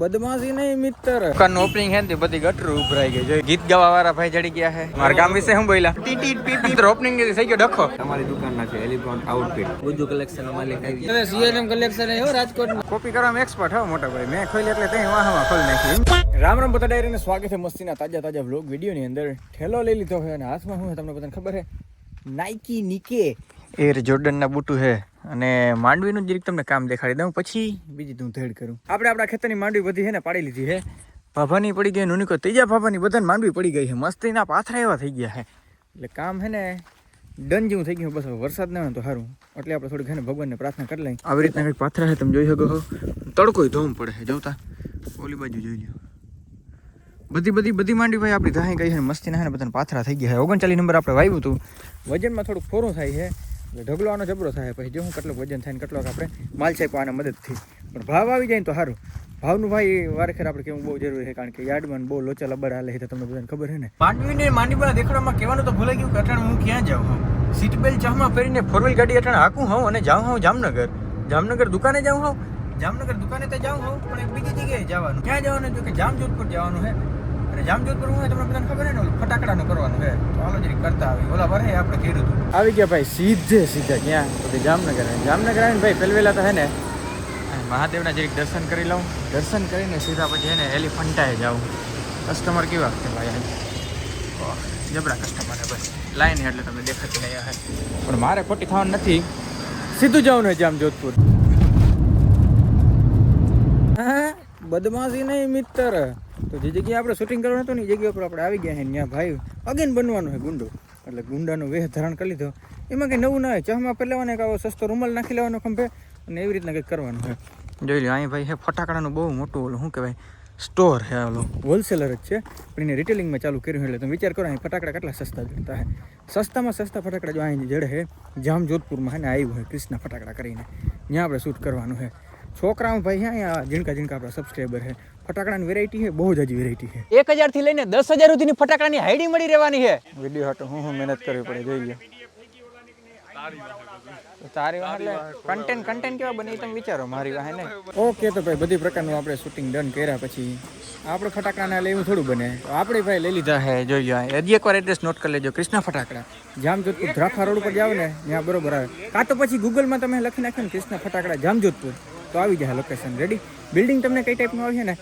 બદમાશી નહીં મિત્ર દુકાનનું ઓપનિંગ હે ને તે બધી ગટર ઉભરાઈ ગઈ. જોઈ ગીત ગાવા વાળા ભાઈ ચડી ગયા હે મારા ગામ વિશે હું બોલ્યા? T T P P opening થઈ ગયો ડખો. તમારી દુકાનના છે એલિફોન આઉટફિટ બધું કલેક્શન માલિક આવી હવે સીએનએમ કલેક્શન હે રાજકોટ કોપી કરવામાં એક્સપર્ટ હો મોટા ભાઈ. મેં ખોલી એટલે તઈ વાહમાં ખોલી નાખી. રામ રામ પોતા ડાયરીને સ્વાગત છે મસ્તીના તાજા તાજા વ્લોગ વિડીયોની અંદર. ઠેલો લઈ લીધો હોય અને હાથમાં હું તમને બધાને ખબર છે? નાઇકી નીકે એર જોર્ડનના બૂટું છે અને માંડવીનું જરીક તમને કામ દેખાડી દઉં. પછી બીજી તું ધેડ કરું. આપણે આપણા ખેતરની માંડવી બધી છે ને પાડી લીધી છે ભાભાની પડી ગઈ નુનિકો ત્રીજા ભાભાની બધાને માંડવી પડી ગઈ છે મસ્તીના પાથરા એવા થઈ ગયા છે એટલે કામ છે ને ડન જેવું થઈ ગયું બસ વરસાદ ના હોય તો સારું એટલે આપણે થોડીક છે ને ભગવાનને પ્રાર્થના કરી લઈએ. આવી રીતના કંઈક પાથરા છે તમે જોઈ શકો છો. તડકોય ધોમ પડે છે જોતા ઓલી બાજુ જોઈ લો બધી બધી બધી માંડવી ભાઈ આપણી ધાહી ગઈ છે મસ્તી ના બધાને પાથરા થઈ ગયા છે ઓગણચાલીસ નંબર આપણે વાવ્યું હતું વજનમાં થોડુંક ફોરું થાય છે ઢગલો આનો જબરો થાય. પછી જો હું કેટલોક વજન થાય ને કેટલોક આપણે માલ છે આને મદદથી. પણ ભાવ આવી જાય ને તો સારું. ભાવનું ભાઈ વારેખર આપણે કેવું બહુ જરૂરી છે, કારણ કે યાર્ડમાં બહુ લોચા લબડ હાલે છે, તો તમને બધાને ખબર છે ને? માંડવીને માંડવીના દેખાડવામાં કહેવાનું તો ભૂલાઈ ગયું કે અટાણે હું ક્યાં જાઉં હું? સીટ બેલ્ટ ચહમાં પહેરીને ફોર વ્હીલ ગાડી અટાણે હાકું હોઉં અને જાઉં હોઉં જામનગર. જામનગર દુકાને જાઉં હોઉં જામનગર દુકાને તો જાઉં હોઉં પણ એક બીજી જગ્યાએ જવાનું. ક્યાં જવાનું? જો કે જામજોધપુર જવાનું છે. અને જામજોધપુર હું તમને બધાને ખબર છે ને ઓલું ફટાકડાનું કરવાનું છે. તો હાલો જરીક કરતા આવી ઓલા વરે આપણે કર્યું હતું. આવી ગયા ભાઈ સીધે સીધા ક્યાં? તો કે જામનગર જામનગર આવીને ભાઈ પહેલ વહેલા તો છે ને? મહાદેવના જરીક દર્શન કરી લઉં. દર્શન કરીને સીધા પછી એને એલિફન્ટાએ જાઉં. કસ્ટમર કેવા છે ભાઈ આજ? ઓહ, જબરા કસ્ટમર છે બસ લાઈન એટલે તમે દેખાતી નહીં હે. પણ મારે ખોટી થવાનું નથી. સીધું જવાનું છે જામ જોધપુર હા, બદમાશી નહીં મિત્ર. તો જે જગ્યાએ આપણે શૂટિંગ કરવાનું હતું ને એ જગ્યા પર આપણે આવી ગયા છે ત્યાં ભાઈ. અગેન બનવાનો છે ગુંડો. એટલે ગુંડાનો વેહ ધારણ કરી લીધો. એમાં કંઈ નવું ના હોય. ચહમાં પહેલાવાનો એક આવો સસ્તો રૂમાલ નાખી લેવાનો ખંભે અને એવી રીતના કંઈક કરવાનું છે જોઈ લો અહીં ભાઈ હે ફટાકડાનું બહુ મોટું ઓલું, શું કહેવાય સ્ટોર છે ઓલો. હોલસેલર જ છે, પણ એને રિટેલિંગમાં ચાલુ કર્યું એટલે તમે વિચાર કરો, અહીં ફટાકડા કેટલા સસ્તા જડતા છે સસ્તામાં સસ્તા ફટાકડા જો અહીં જડે છે જામ જોધપુરમાં હે ને આવ્યું છે કૃષ્ણ ફટાકડા કરીને. ત્યાં આપણે શૂટ કરવાનું છે છોકરાઓ ભાઈ અહીંયા ઝીણકા ઝીણકા આપણા સબસ્ક્રાઈબર છે ફટાકડાની વેરાયટી છે બહુ જ હજી વેરાયટી છે. એક હજારથી લઈને દસ હજાર સુધીની ફટાકડાની હાઈડી મળી રહેવાની છે. વીડિયો હાટો હું હું મહેનત કરવી પડે જોઈ લો તારી વાહ એટલે કન્ટેન્ટ કન્ટેન્ટ કેવા બને એ તમે વિચારો મારી વાહ ને ઓકે તો ભાઈ બધી પ્રકારનું આપણે શૂટિંગ ડન કર્યા પછી આપણે ફટાકડાના લેવું થોડું બને. આપણે ભાઈ લઈ લીધા હે જોઈ લો હજી એકવાર એડ્રેસ નોટ કરી લેજો કૃષ્ણા ફટાકડા. જામજોધપુર ધ્રાફા રોડ ઉપર જાવ ને ત્યાં બરોબર આવે. કાં તો પછી ગૂગલમાં તમે લખી નાખ્યો ને કૃષ્ણા ફટાકડા જામજોધપુર. તો આવી જાય લોકેશન રેડી બિલ્ડિંગ તમને કઈ ટાઈપનું આવશે ને?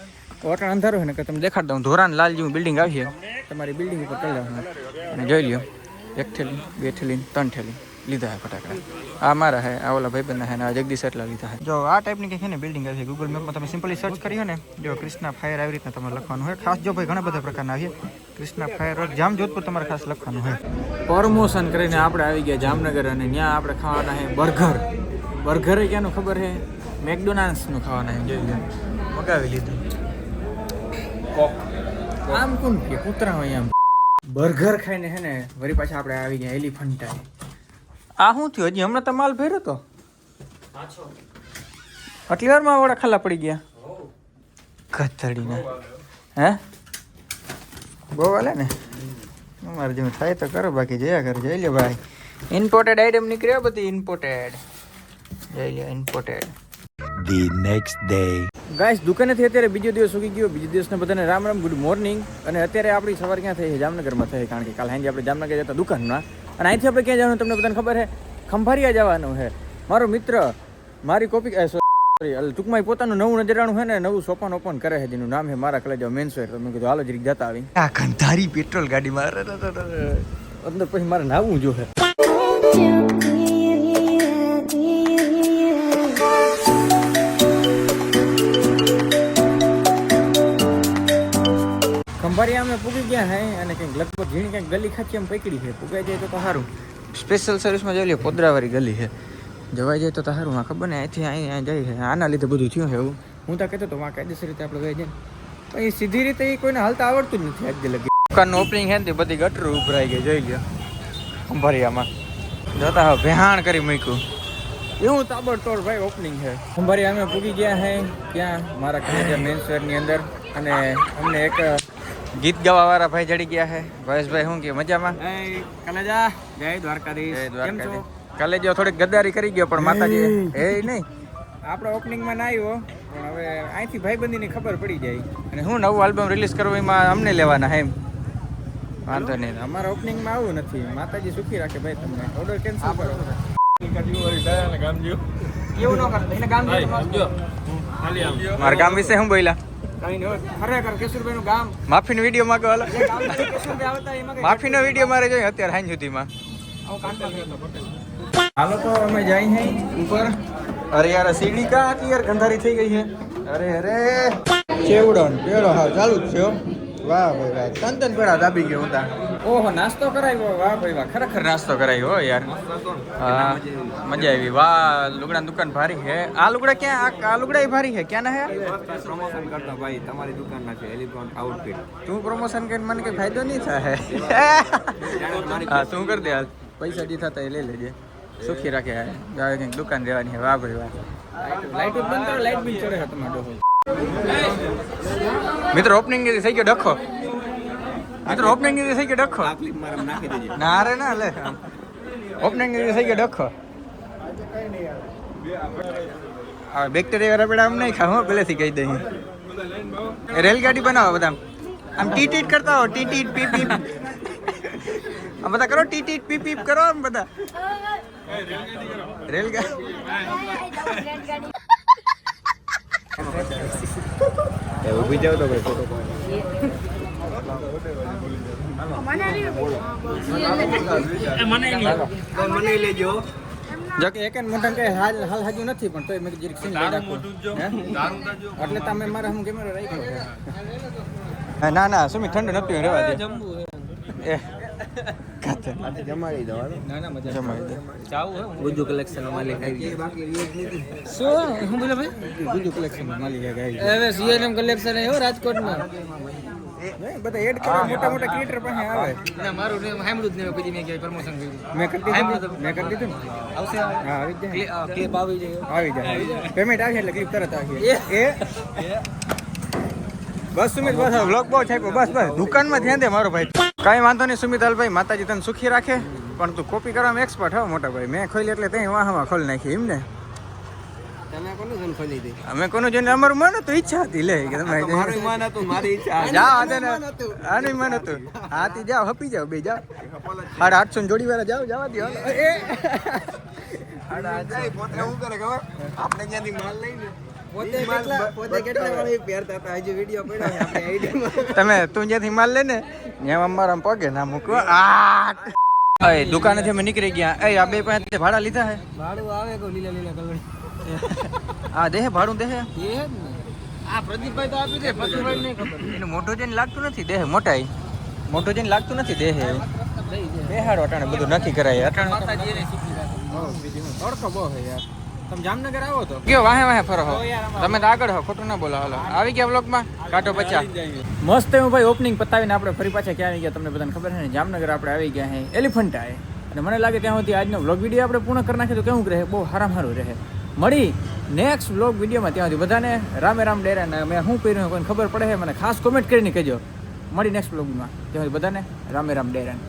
ઓટણ અંધારું હોય ને, કે તમે દેખાડ દઉં. ધોરાન લાલ જેવું બિલ્ડિંગ આવશે તમારી બિલ્ડિંગ ઉપર કરી લેવાનું. અને જોઈ લ્યો, એક થેલી, બે થેલી, ત્રણ થેલી લીધા હે ફટાકડા. આ મારા હે, આ ઓલા ભાઈબંધના હે ને, આ જગદીશ એટલા લીધા હે. જો આ ટાઈપની કંઈક છે ને બિલ્ડિંગ આવી ગૂગલ મેપમાં તમે સિમ્પલી સર્ચ કર્યો ને, જો કૃષ્ણ ફાયર આવી રીતના તમારે લખવાનું હોય. ખાસ જો ભાઈ ઘણા બધા પ્રકારના આવીએ Krishna fire road jam Jodhpur તમારે ખાસ લખવાનું હોય. પ્રમોશન કરીને આપણે આવી ગયા જામનગર અને ત્યાં આપણે ખાવાના હે બર્ગર. બર્ગર ક્યાંનું ખબર છે મેકડોનાલ્ડ્સનું ખાવાના એમ જોઈ મગાવી લીધું. કોક આમ કોણ કે? કૂતરા હોય આમ. બર્ગર ખાઈને હે ને વળી પાછા આપણે આવી ગયા એલિફન્ટા આ શું થયું? હજી હમણાં તો માલ ભર્યો તો? આટલી વારમાં વડા ખાલા પડી ગયા? કથડીના હે? બહુ વાલે ને? અમારે જેવું થાય તો કરો બાકી જયા કર. જઈ લે ભાઈ. ઇમ્પોર્ટેડ આઈટમ નીકળ્યો બધી ઇમ્પોર્ટેડ જઈ લે imported the next day guys દુકાનેથી અત્યારે બીજો દિવસ ઉગી ગયો. બીજો દિવસને બધાને રામ રામ ગુડ મોર્નિંગ અને અત્યારે આપણી સવાર ક્યાં થઈ છે? જામનગરમાં થઈ કારણ કે કાલ હાંજે આપણે જામનગર જતા દુકાનમાં. અને અહીંથી આપણે ક્યાં જવાનું તમને બધાને ખબર છે? ખંભારિયા જવાનું છે. મારો મિત્ર મારી કોપી સોરી ટૂંકમાં પોતાનું નવું નજરાણું છે ને નવું સોપાન ઓપન કરે છે જેનું નામ છે મારા કલેજો મેન્સવેર તો મેં કીધું હાલો જરીક જતા આવી. આ કંધારી પેટ્રોલ ગાડીમાં. અંદર પછી મારે નાવું જો ખંભારિયા અમે પૂગી ગયા હે અને કંઈક લગભગ ઝીણી કંઈક ગલી ખાચી એમ પકડી છે પૂગાઈ જાય તો તો સારું સ્પેશિયલ સર્વિસમાં જોઈ લઈએ પોદરાવાળી ગલી છે જવાઈ જાય તો તો સારું આ ખબર ને, અહીંથી અહીં અહીં જાય છે આના લીધે બધું થયું છે એવું. હું તો કહેતો તો, વાં કાયદેસર રીતે આપણે ગઈ જાય પણ એ સીધી રીતે એ કોઈને હાલતા આવડતું જ નથી, આજે લગી. દુકાનનું ઓપનિંગ છે ને બધી ગટર ઉભરાઈ ગઈ, જોઈ લ્યો. ખંભારિયામાં જોતા હવે ભેહાણ કરી મૂક્યું. એવું તાબડતોડ ભાઈ ઓપનિંગ છે ખંભારી અમે પૂગી ગયા હે ક્યાં મારા કનેજા મેન્સવેરની અંદર. અને અમને એક ગીત ગાવા વાળા ભાઈ જડી ગયા છે. ભાવેશભાઈ શું કે મજામાં? કલેજા જય દ્વારકાધીશ. જય દ્વારકાધીશ. કાલે જો થોડીક ગદ્દારી કરી ગયો પણ માતાજી એ નહીં. આપણે ઓપનિંગમાં ના આવ્યો પણ હવે અહીંથી ભાઈબંધીની ખબર પડી જાય. અને હું નવું આલ્બમ રિલીઝ કરવું એમાં અમને લેવાના હે એમ. વાંધો નહીં. અમારા ઓપનિંગમાં આવું નથી. માતાજી સુખી રાખે ભાઈ તમને. ઓર્ડર કેન્સલ કરો. એવું ન કરતા એને ગામ મારા ગામ વિશે શું બોલ્યા? ખરેખર કેશુરભાઈનું ગામ માફીનો વીડિયો માંગો હાલો. માફીનો વીડિયો મારે જોઈએ અત્યારે હાઈ સુધીમાં. હાલો તો અમે જાય હે ઉપર. અરે યાર સીડી કા હતી યાર? ગંધારી થઈ ગઈ છે અરે અરે. ચેવડો પેલો હા ચાલુ જ થયો વાહ ભાઈ વાહ. તંતન પેડા દાબી ગયો હતા ઓહો નાસ્તો કરાવ્યો વાહ ભાઈ વાહ ખરેખર નાસ્તો કરાવ્યો હો યાર. હા મજા આવી? વાહ લુગડા દુકાન ભારી છે આ લુગડા ક્યાં આ- આ લુગડા ભારી છે ક્યાં ના હે? પ્રમોશન કરતા ભાઈ તમારી દુકાનના છે એલિફન્ટ આઉટફિટ તું પ્રમોશન કરીને મને કઈ ફાયદો નહીં થાય હા તું કરી દે હાલ? પૈસા દી થતા એ લઈ લેજે. સુખી રાખે હાલ. હવે કંઈક દુકાન દેવાની છે વાહ ભાઈ વાહ. લાઈટ બંધ કરો લાઈટ બિલ ચડે છે તમારો મિત્રો ઓપનિંગ થઈ ગયો ડખો. મિત્રો ઓપનિંગ થઈ ગયો ડખો. ક્લિપ મારા નાખી દેજે. ના રે ના લે. ઓપનિંગ થઈ ગયો ડખો. હવે બેક્ટેરિયા રબડા આમ નહીં ખાવ પહેલેથી કહી દઈ રેલગાડી બનાવો બધા આમ. ટી ટીટ કરતા હો ટી ટીટ પી પીપ. આમ બધા કરો ટી ટીટ પી પીપ કરો આમ બધા. રેલગાડી. ઊભી જાવ તો ભાઈ ફોટો મને લેજો જો કે એક મોટા કે હાલ હાલ હાજુ નથી પણ તોય મેં જીરીક. હે? એટલે તમે મારા હું કેમેરો રાખ્યો ના ના સુમી ઠંડુ નથી રહેવા દે. એ જમાડી દો ના ના મજા જમાડી દે. ગુજુ કલેક્શન માલિક આવી શું હું? બોલે ભાઈ? ગુજુ કલેક્શન માલિક આવી હવે સીએનએમ કલેક્શન આવ્યો રાજકોટમાં. બધા એડ કરો મોટા મોટા ક્રિએટર પાસે આવે. ના મારું ને સાંભળ્યું જ નહીં પછી મેં ક્યાંય પ્રમોશન કર્યું. મેં કરી દીધું? મેં કરી દીધું ને? આવશે હા આવી જાય. ક્લિપ આવી જાય. આવી જાય. પેમેન્ટ આવશે એટલે ક્લિપ તરત આવશે. એ? બસ સુમિત બસ વ્લોગ બહુ છાપ્યો બસ બસ. દુકાનમાં ધ્યાન દે મારો ભાઈ. કાંઈ વાંધો નહીં સુમિત હાલભાઈ માતાજી તને સુખી રાખે. પણ તું કોપી કરવામાં એક્સપર્ટ હો મોટા ભાઈ. મેં ખોલી એટલે ત્યાં વાહમાં ખોલી નાખી એમ ને તમે કોનું જન ખોલી દે અમે કોનું જોઈને અમારું મન હતું ઈચ્છા હતી લે કે તમે મારું મન હતું મારી ઈચ્છા જાઓ આજે આનું મન હતું. હાથી. જાઓ હપી જાઓ બે જાઓ. સાડા આઠસો ને જોડી વાળા જાઓ જવા દો એ. પોતે શું કરે ખબર? આપણે ક્યાંથી માલ લઈને તમે તું જ્યાંથી માલ લે ને ત્યાં અમારા પગે ના મૂકવો દુકાને અમે નીકળી ગયા. એ આ બે પાંચ ભાડા લીધા હે ભાડું આવે લીલા લીલા કલર? આ દેહે ભાડું દેહે? એ આ પ્રદીપભાઈ તો આપ્યું છે પ્રદીપભાઈ નહીં ખબર. એનું મોઢું જઈને લાગતું નથી દેહે મોટાઈ. મોટો જઈને લાગતું નથી દેહે. બેહાડો અટાણે બધું નક્કી કરાય અટાણે તડકો બહુ છે યાર. તમે જામનગર આવો તો. કયો વાહે વાહે ફરો હો. તમે તો આગળ હો ખોટું ના બોલો હાલો. આવી ગયા બ્લોગમાં કાઢો પચા મસ્ત એવું ભાઈ ઓપનિંગ પતાવીને આપણે ફરી પાછા ક્યાં આવી ગયા તમને બધાને ખબર છે ને? જામનગર આપણે આવી ગયા હે એલિફન્ટા અને મને લાગે ત્યાં સુધી આજનો વ્લોગ વીડિયો આપણે પૂર્ણ કરી નાખીએ તો કેવું રહે? બહુ હારામ સારું રહે. મળી નેક્સ્ટ બ્લોગ વિડીયોમાં ત્યાં સુધી બધાને રામે રામ ડેરા અને મેં શું પહેર્યું કોઈને ખબર પડે છે, મને ખાસ કોમેન્ટ કરીને કહેજો. મળી નેક્સ્ટ બ્લોગમાં ત્યાં સુધી બધાને રામે રામ ડેરા.